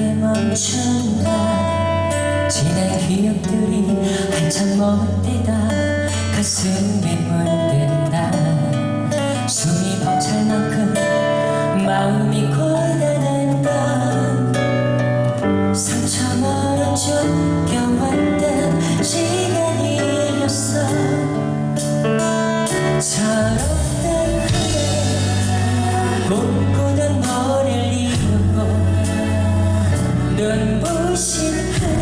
그렇게 멈춘다. 지난 기억들이 한참 머물 때다. 가슴에 멀다 有些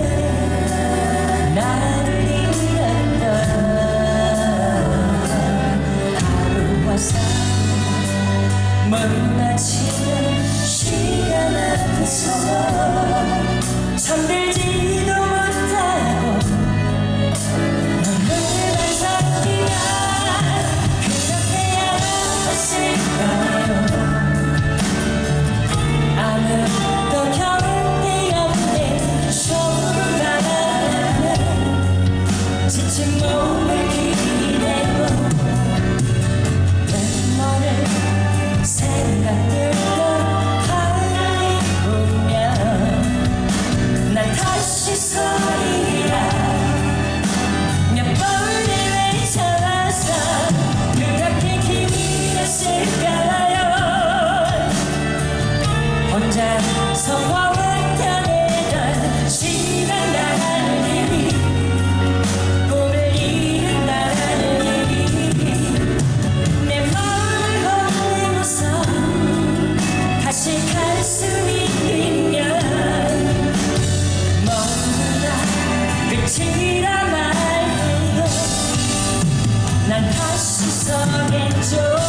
sun and joy.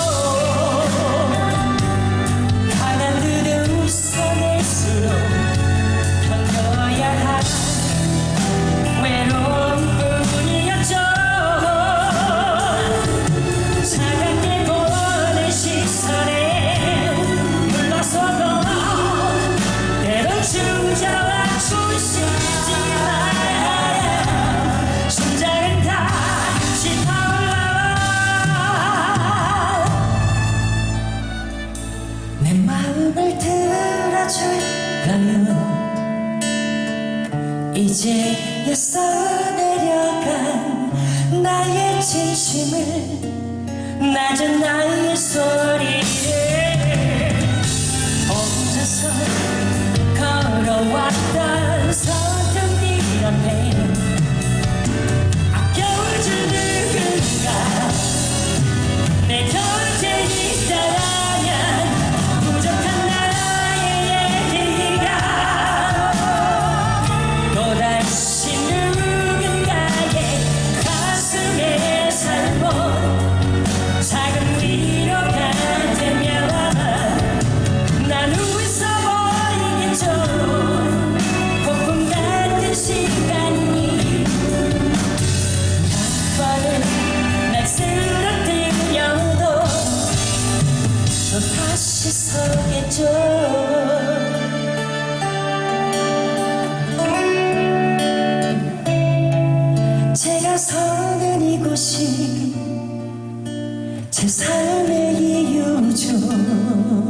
이제야 써내려간 나의 진심을 낮은 나의 소리를 혼자서 걸어왔다 제가 사는 이곳이 제 삶의 이유죠.